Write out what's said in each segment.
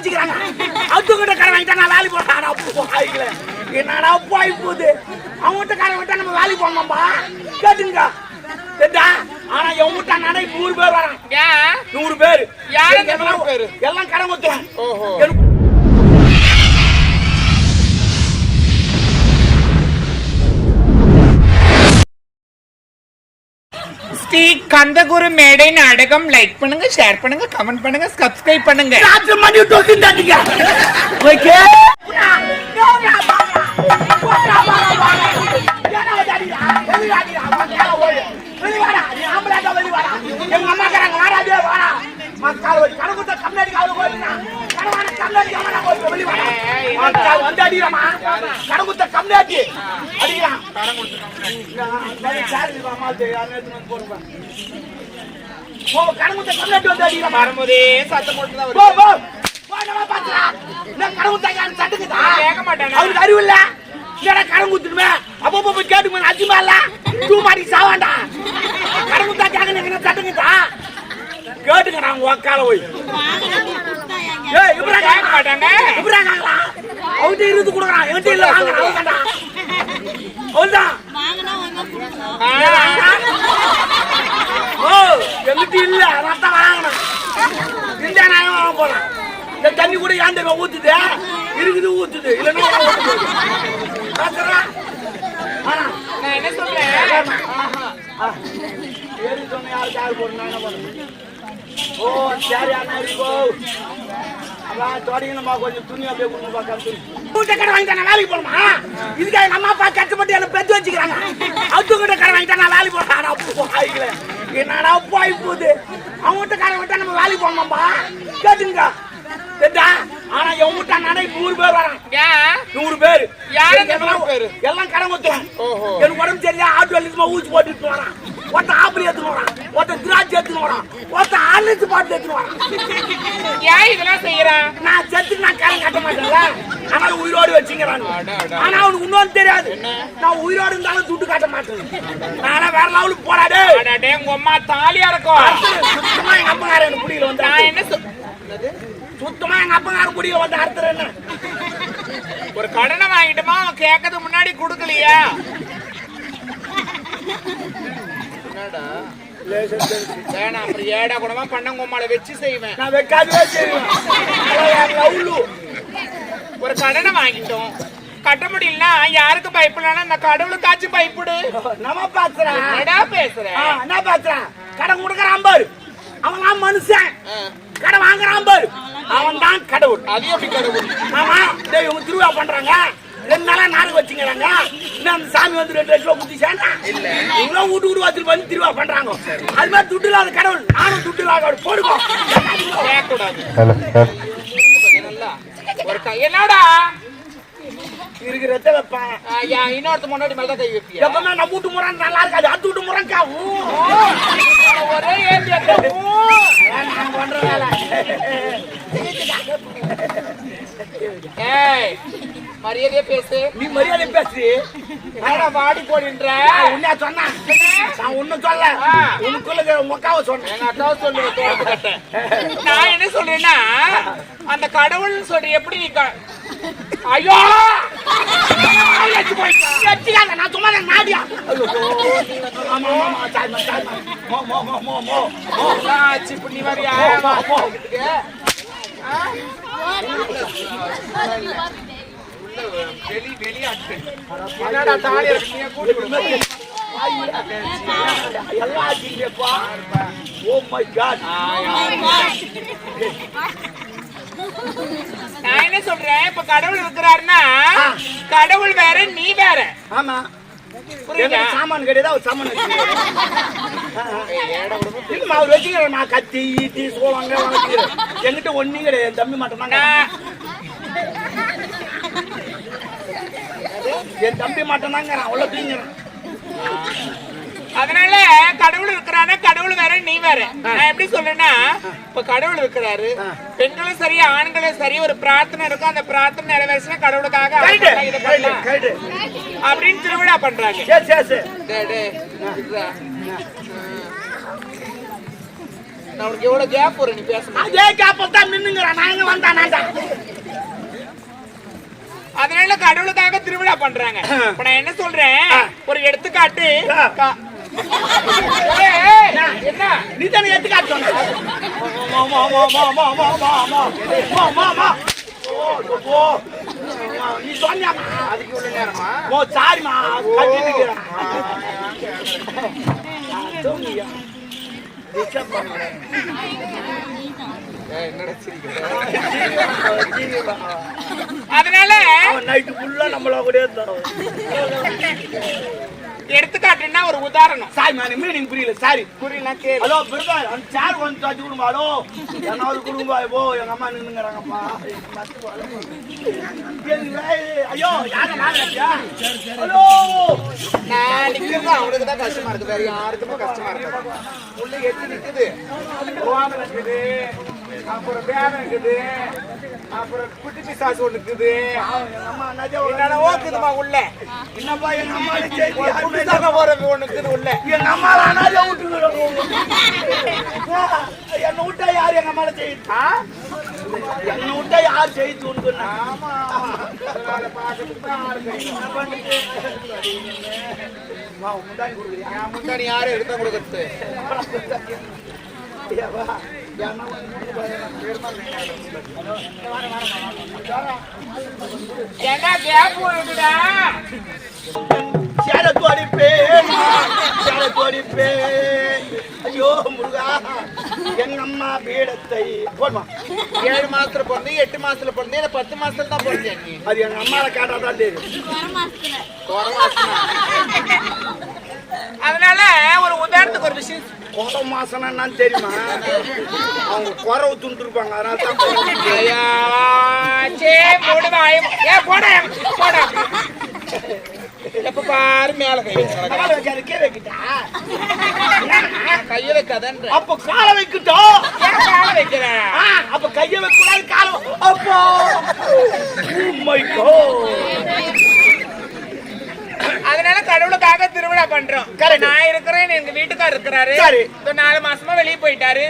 வச்சுக்கிறாங்க. அதுக்கிட்ட கடை வாங்கிட்டா நான் வேலைக்கு போறேன் என்னடா போய் போகுது. அவங்ககிட்ட கடை வாங்கிட்டா நம்ம வேலைக்கு போனோம்பா கேட்டுங்க கேட்டா ஆனா எவங்கிட்ட நடை நூறு பேர் வரான் நூறு பேர். எல்லாம் கடன் கொடுத்துருவான் ஸ்ரீ கந்தகுரு மேடை நாடகம் லைக் பண்ணுங்க ஷேர் பண்ணுங்க கமெண்ட் பண்ணுங்க சப்ஸ்கிரைப் பண்ணுங்க ராத்திரி மணி டோக்கிண்டாதீங்க ஓகே எங்க கணக்குத்த போய் வெளிய வாடா மக்கள் வந்து அடிக்கிறாமா வரும்போதே சத்தம் போட்டு தான் போ. போ. அவருக்கு அறிவு இல்ல. இல்லடா கடன் குத்துடுமே அப்போ போய் கேட்டு அஜிமா இல்ல? தூ மாடி சாவாண்டா? கடன் குத்தா கேட்க சட்டுக்குதா? கேட்டுங்க நான் உக்கால போய். ஏய் இப்ரா கேட்க மாட்டாங்க இப்ரா காங்களா அவன்கிட்ட இருந்து கொடுக்குறான் என்கிட்ட இல்ல வாங்க அவன்டா அவன்தான் ஓ எங்கிட்ட இல்ல. அதான் வாங்கணும் இந்த நான் வாங்க போறேன். இந்த தண்ணி கூட ஏன் தெரியுமா ஊத்துது? இருக்குது ஊத்துது. இல்லைன்னா நான் என்ன சொல்றேன். ஏறி சொன்ன யாருக்கு யாரு நான் என்ன பண்ணணும்? ஓ சரி அண்ணா இருக்கோ அதான் கொஞ்சம் துணி அப்படியே கொடுங்க பார்க்க துணி கூட்ட கடை வாங்கிட்டா நான் வேலைக்கு போகணுமா இதுக்காக எங்க அம்மா அப்பா கஷ்டப்பட்டு என்ன பெத்து வச்சுக்கிறாங்க. அவங்க கடை வாங்கிட்டா நான் வேலைக்கு போறேன் என்னடா போய் போகுது? அவங்ககிட்ட கடை வாங்கிட்டா நம்ம வேலைக்கு போகணும்பா கேட்டுங்க கேட்டா? ஆனா எவங்கிட்ட நடை நூறு பேர் வரான் நூறு பேர். எல்லாம் கடன் கொடுத்துருவான் ஓஹோ. எனக்கு உடம்பு சரியில்லை ஆட்டு வலிக்குமா ஊசி போட்டுட்டு வரான். ஒருத்த ஆப்பிள் எடுத்துன்னு வரான் ஒருத்த திராட்சை எடுத்துன்னு வரான் ஒருத்த ஆலிச்சு பாட்டு எடுத்துன்னு வரான் ஏன் இதெல்லாம் செய்யறான் நான் செத்து நான் கடன் கட்ட மாட்டேன்ல. ஆனால் உயிரோடு வச்சுங்கிறான். ஆனா அவனுக்கு இன்னொன்னு தெரியாது. நான் உயிரோடு இருந்தாலும் துட்டு காட்ட மாட்டேன். நானே வேற லெவலுக்கு அடடே உங்க அம்மா தாலியா இருக்கும் சுத்தமா எங்க எனக்கு புடியில நான் வந்து என்ன சொல் சுத்தமா எங்க அப்பங்காரன் புடியில வந்து அறுத்துறேன் என்ன? ஒரு கடனை வாங்கிட்டுமா அவன் கேட்கறதுக்கு முன்னாடி கொடுக்கலையா? என்னடா? வேணாம் அப்புறம் ஏடா கூடமா பண்ண உமால வச்சு செய்வேன். நான் செய்வேன். ஒரு கடனை வாங்கிட்டோம். கட்ட முடியலன்னா யாருக்கு பயப்படலாம் அந்த கடவுளுக்காச்சும் பயப்படு. நம்ம பாத்துறா. என்னடா பேசுற? ஆ, என்ன பாத்துறான் கடன் கொடுக்கறான் பாரு. அவன் தான் மனுஷன் கடன் வாங்குறான் பாரு. அவன் தான் கடவுள். அது எப்படி கடவுள்? ஆமா இவங்க திருவிழா பண்றாங்க. ரெண்டு நாளா நாடகம் வச்சுக்கிறாங்க. இன்னும் அந்த சாமி வந்து ரெண்டு லட்சம் குத்திச்சானா இல்ல. இவங்களும் வீட்டு வீடு வச்சுட்டு வந்து திருவிழா பண்றாங்க. அது மாதிரி துட்டு இல்லாத கடவுள் நானும் துட்டு இல்லாத ஒரு க- என்னடா? இருக்கிறத வைப்பேன். இன்னொருத்த முன்னாடி மேல கை வைப்பியா? எப்பவுமே நம்ம வீட்டு முறை நல்லா இருக்காது அது வீட்டு ஒரே ஊ. நான் பண்ற வேலை. ஏய் மரியாதையா பேசு. நீ மரியாதை பேசு. என்னடா வாடி போடுன்ற? நான் உன்னையா சொன்னேன் நான் ஒண்ணும் சொல்ல. ஆ. உனக்குள்ள அக்காவை சொன்னேன் எங்க அக்காவை சொல்லுங்க தோப்பு கட்ட நான் என்ன சொல்றேன்னா அந்த கடவுள் சொல்ற எப்படி நீ ஐயோ! நான் சும்மா நாடியா. ஐயோ, ஆமா, வெளி வெளியாட்கள் என்னடா கூட்டி. நான் என்ன சொல்றேன் இப்ப கடவுள் இருக்கிறாருன்னா கடவுள் வேற நீ வேற ஆமா. சாமான் கிடையாது, அவர் சாமான். இல்லம்மா, அவர் வச்சுக்கிறாரு. நான் கத்தி, ஈட்டி, வச்சுக்கிறேன். என்கிட்ட ஒண்ணும் கிடையாது என் தம்பி மட்டும் தான் நான் என் தம்பி மட்டும் தாங்க அவ்வளோ தூங்கிறேன் அதனால கடவுள் இருக்கிறானா கடவுள் வேற நீ வேற. நான் எப்படி சொல்றேன்னா இப்ப கடவுள் இருக்கிறாரு. பெண்களும் சரி ஆண்களும் சரி ஒரு பிரார்த்தனை இருக்கும். அந்த பிரார்த்தனை நிறைவேறிச்சுன்னா கடவுளுக்காக அப்படின்னு திருவிழா பண்றாங்க. நான் உனக்கு எவ்வளவு கேப் வரும் நீ பேசணும் அதே கேப்பல் தான் நின்னுங்கிறான் நான் எங்க வந்தா நான்டா அதனால கடவுளுக்காக திருவிழா பண்றாங்க இப்ப நான் என்ன சொல்றேன் ஒரு எடுத்துக்காட்டு நீ தானே எடுத்துக்காட்டு. நீ சொன்னியாமா அதுக்கு இவ்வளவு நேரமா ஓ சாரிமா அதனால நைட்டு ஃபுல்லா நம்மள கூட எடுத்துக்காட்டுன்னா ஒரு உதாரணம். சாரி நான் மீனிங் புரியல. சாரி புரியல கேளு. ஹலோ பிரதா அந்த சேர் கொஞ்சம் தச்சு கொடுமா ஹலோ என்னாவது கொடுங்கப்பா போ எங்க அம்மா நின்னுங்கிறாங்கப்பா ஐயோ யார நாகராஜா ஹலோ நான் நிக்கிறது அவனுக்கு தான் கஷ்டமா இருக்கு. வேற யாருக்குமே கஷ்டமா இருக்கு உள்ள எட்டு நிக்குது. இருக்குது அப்புறம் வேலை இருக்குது. அப்புறம் குட்டி பிசாசு ஒண்ணு இருக்குது. என்னென்னவோ இருக்குதுமா உள்ள? என்னப்பா எங்க அம்மா செய்தி ஒரு புதுசாக போற ஒண்ணு இருக்குது உள்ள. எங்க அம்மா அனாதே விட்டுக்கிறோம் என்ன விட்டா யார் எங்க அம்மால செய்யுது? என்ன விட்டா யார் செய்யுது உனக்கு ஆமா. கொடுக்குறியா? யாரும் எடுத்த கொடுக்கறது? சேர தோடிப்பேன் சேர தோடிப்பேன் ஐயோ முருகா. எங்க அம்மா பீடத்தை போடுமா? ஏழு மாசத்துல பிறந்து எட்டு மாசத்துல பிறந்து இல்ல பத்து மாசத்துல தான் பிறந்தேன் அது எங்க அம்மால கேட்டா தான் தெரியும் அதனால ஒரு உதாரணத்துக்கு ஒரு விஷயம் குறை மாசம்னா என்னன்னு தெரியுமா? அவங்க குறவு துண்டுருப்பாங்க அதனால தான் போடா, போடா. எப்ப பாரு மேல கீழே கைய வைக்காதன்ற. அப்ப காலை வைக்கட்டும். காலை வைக்கிற? அப்ப கைய வைக்கூடாது காலை அப்போ. மை காட் அதனால கடவுளுக்காக திருவிழா பண்றோம். நான் இருக்கிறேன் எங்க வீட்டுக்காரர் இருக்கிறாரு. நாலு மாசமா வெளியே போயிட்டாரு.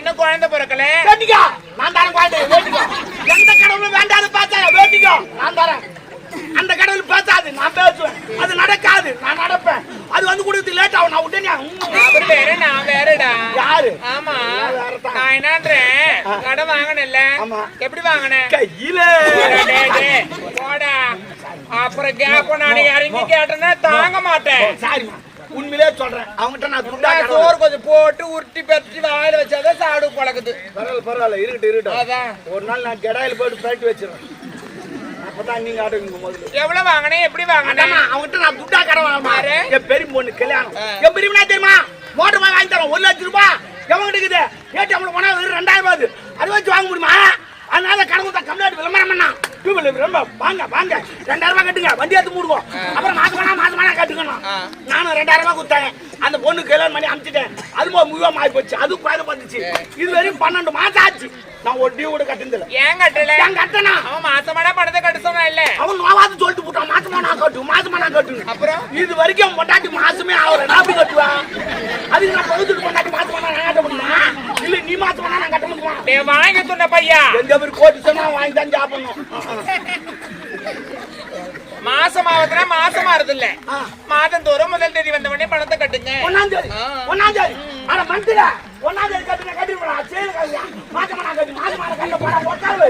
இன்னும் குழந்தை பிறக்கல. வேட்டிக்கோ நான் தரேன் குழந்தை வேட்டிக்கோ எந்த கடவுளும் வேண்டாது பார்த்தா வேட்டிக்கோ நான் தரேன். அந்த கடவுள் பேசாது நான் பேசுவேன். அது நடக்காது நான் நடப்பேன். அது வந்து கொடுத்து லேட் ஆகும். நான் அவர் வேற நான் வேறடா. யாரு? ஆமா. நான் என்னன்றேன் கடன் வாங்கினேன்ல. எப்படி வாங்கினேன்? கையில. போடா. அப்புறம் கேப்ப நான் இறங்கி கேட்டேன்னா தாங்க மாட்டேன். சாரிம்மா உண்மையிலே சொல்றேன். அவங்ககிட்ட நான் துண்டா கடவுள் சோறு கொஞ்சம் போட்டு உருட்டி பெருட்டி வாயில வச்சாதான் சாடு பழகுது. பரவாயில்ல பரவாயில்ல. இருக்கட்டும் இருக்கட்டும் அதான். ஒரு நாள் நான் கடாயில போட்டு பிரட்டி வச்சிருவேன். அப்பதான் நீங்க ஆடுவீங்க முதல்ல. எவ்வளவு வாங்கினேன்? எப்படி வாங்கினேன்? அவன்கிட்ட நான் துட்டா கடன் வாங்கமா யாரு? என் பெரிய பொண்ணு கல்யாணம். என் பெரிய பொண்ணா தெரியுமா? மோட்டர் வாங்கி தரோம் ஒரு லட்சம் ரூபாய். எவன் இருக்குது ஏடிஎம்ல போனா வெறும் ரெண்டாயிரம் ரூபாய் அதை வச்சு வாங்க முடியுமா? அதனால கடன் கொடுத்தா கம்மியாட்டு விளம்பரம் பண்ணா. டூ வீலர் ரொம்ப வாங்க வாங்க. ரெண்டாயிரம் ரூபாய் கட்டுங்க. வண்டி எடுத்து மூடுவோம் அப்புறம் மாசம் வேணா மாசம் வேணா கட்டுக்கணும். நானும் ரெண்டாயிரம் ரூபாய் கொடுத்தாங்க அந்த பொண்ணு கல்யாணம் பண்ணி அனுப்பிச்சிட்டேன். அது போக முழுவா ஆகி போச்சு அது குழந்தை வந்துச்சு இது வரையும் பன்னெண்டு மாசம் ஆச்சு. நான் ஒரு டியூ கூட கட்டுனதில்ல ஏன் கட்டல? ஏன் கட்டனா? அவன் மாசமான பணத்தை கட்ட சொன்னா இல்ல அவன் நோவாது சொல்லிட்டு போட்டான். மாசமா நான் கட்டு மாசமா நான் கட்டு அப்புறம்? இது வரைக்கும் அவன் பொண்டாட்டி மாசமே ஆகல நான் எப்படி கட்டுவேன் அதுக்கு நான் பகுதிக்கு பொண்டாட்டி மாசமா நான் கட்ட முடியுமா இல்ல நீ மாசமா நான் கட்ட முடியுமா நீ வாங்கி சொன்ன பையா எந்த ஒரு கோடி சொன்னா வாங்கி தான் சாப்பிடணும் மாசம் ஆகுதுன்னா மாசம் ஆறுது இல்ல. மாதம் தோறும் முதல் தேதி வந்த உடனே பணத்தை கட்டுங்க. ஒன்னாம் தேதி. ஒன்னாம் தேதி. ஆனா மந்திர ஒன்னாம் தேதி கட்டுன கட்டிருப்பா சேரு கல்யா. மாசமா நான் கட்டி மாசமா நான் கட்ட போறா போட்டாரு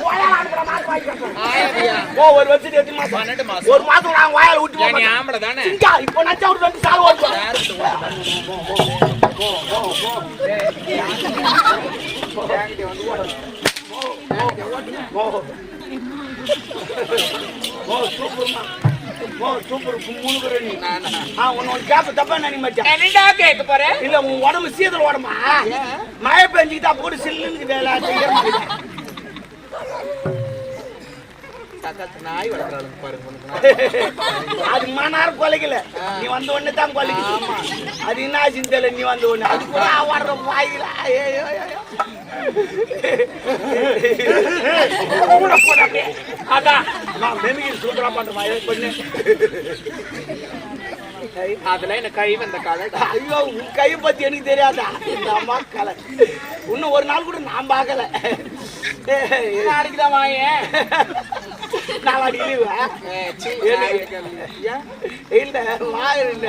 வாயால அனுப்புற மாசம் வாங்கி ஆயிரத்தியா? ஓ ஒரு வருஷத்துக்கு எத்தனை மாசம்? பன்னெண்டு மாசம். ஒரு மாசம் நான் வாயால ஊட்டி ஏன் நீ போறேன் ஆம்பளை தானே? சிங்கா இப்போ நச்சா ஒரு ரெண்டு சால் ஓடுவோம் யாருக்கு ஓடுது? ஓ ஓ சூப்பர்மா உடம்பு சீதல் உடம்பா மழை பெஞ்சுக்கிட்டா போட்டு சில்லுன்னு வேலை நாய் வளர்க்குறாளுங்க பாருங்க அது கொலைக்கல நீ வந்த உடனே தான் கொலைக்கு அது என்ன சிந்தல நீ வந்த உடனே அது கூட வர்ற வாயில கூட போடா அதான் நான் மெமிகிரி சூப்பரா பண்றேன் பண்ணு அதுல என்ன கை வந்த காலடா ஐயோ உன் கை பத்தி எனக்கு தெரியாதா இந்த அம்மா கலை இன்னும் ஒரு நாள் கூட நான் பார்க்கல நாளைக்கு தான் வாயேன் நாளாடி லீவா இல்ல வாயர் இல்ல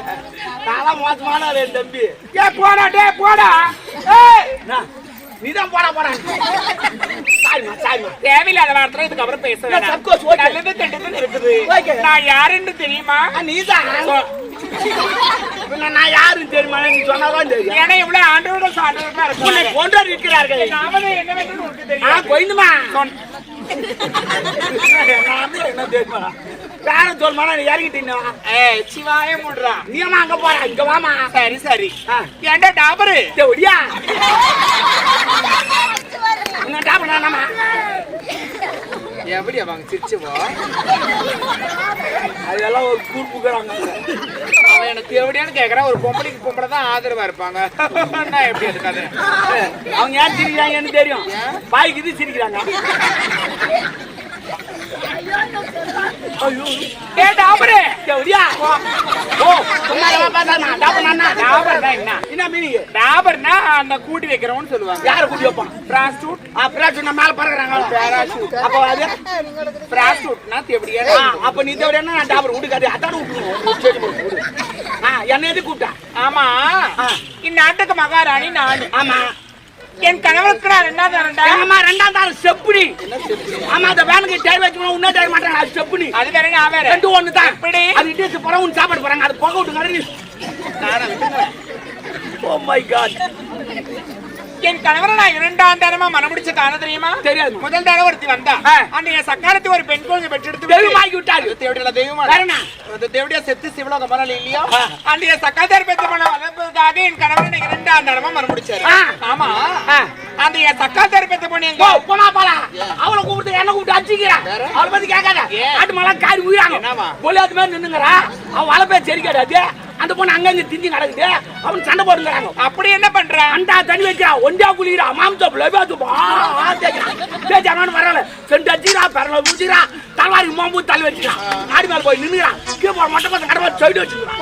நாளா மோசமான என் தம்பி ஏ போடா டே போடா நான் நீதான் போடா போடா. சாரிமா சாரிமா தேவையில்லாத வார்த்தை இதுக்கு அப்புறம் பேச வேணாம். ஓகே. நல்லது கெட்டது இருக்குது. நான் யாருன்னு தெரியுமா? நீதான். நான் யாருன்னு தெரியுமா? நீ சொன்னாதான் தெரியும். ஏன்னா இவ்வளவு ஆண்டோட போன்றோர் இருக்கிறார்கள். உனக்கு தெரியும். கொய்ந்துமா? வேற சொல்லுமா நீ இறங்கிட்டீங்க ஏய் சிவாய முடுறா. நீமா அங்க போற இங்க வாமா சரி சரி. ஆ. ஏன்டா டாபரு? ஒடியா. உங்க டாப் நானாமா எப்படி அவங்க சிரிச்சுவோ அதெல்லாம் ஒரு எனக்கு எப்படியான்னு கேக்குறான். ஒரு பொம்பளைக்கு பொம்பளை தான் ஆதரவா இருப்பாங்க. நான் எப்படி இருக்காது அவங்க ஏன் சிரிக்கிறாங்கன்னு தெரியும். பாய்க்கு இது சிரிக்கிறாங்க. அந்த கூட்டி வைக்கிறவன்னு சொல்லுவாங்க. யாரை கூட்டி வைப்பான்? பிராஸ்டூட் சொன்ன மேல பறக்குறாங்க. பேராஷூட் அப்போ அது? பிராஸ்டூட்னா எப்படியா அப்ப நீ நான் டாபர் விடுக்காது அதான் விட்டுருவோம் என்ன எது கூப்பிட்டா? ஆமா. இந்நாட்டுக்கு மகாராணி நான். ஆமா. என் கணவருக்கு நான் என்ன தரேன்டா எங்கம்மா ரெண்டாம் தாரம் செப்புனி. ஆமா அந்த வேனுக்கு டேர் வச்சுக்கணும் உன்னே டேர் மாட்டாங்க அது செப்புனி. அது வேற நான் வேற. ரெண்டு ஒண்ணு தான் எப்படி? அது போற உன் சாப்பாடு போறாங்க அது போக விட்டுங்க ஓ மை காட் என் கணவரை நான் இரண்டாம் தரமா மனமுடிச்ச காரணம் தெரியுமா? தெரியாது. முதல் தடவை ஒருத்தி வந்தா. என் சக்காரத்து ஒரு பெண் குழந்தை பெற்றெடுத்து தெய்வமாக்கி விட்டாரு. தேவடியா தெய்வமா? தேவடியா செத்து சிவலோக மணல் இல்லையோ? என் சக்காத்தார் பெற்ற பண்ண வளர்ப்பதற்காக என் கணவரை இரண்டாம் தரமா மனமுடிச்சாரு. ஆமா. அந்த என் சக்காத்தார் பெற்ற பொண்ணு எங்க? போ போனா போலா அவளை கூப்பிட்டு என்ன கூப்பிட்டு அடிச்சுக்கிறா? வேற? அவளை பத்தி கேட்காத? ஆட்டு மலை காரி உயிராங்க? பொலியாத்து மாதிரி நின்னுங்கிறா அவன் வலை பேர் செரிக்காது அது. அந்த பொண்ணு அங்கங்க திஞ்சி நடக்குது. அவன் சண்டை போட்டுங்கிறாங்க அப்படி என்ன பண்ற? அண்டா தண்ணி வைக்கிறா. ஒண்டியா குளிக்கிறா. மாம்சம் தேய்ச்சானு வரல. செண்டு அடிச்சுக்கிறா பரல ஊச்சிக்கிறா தலவாரி மாம்பூ தள்ளி வச்சுக்கிறான் ஆடி மேல போய் நின்னுக்கிறான் கீழே போற மொட்டை பசங்க கடை சைடு வச்சுக்கிறான்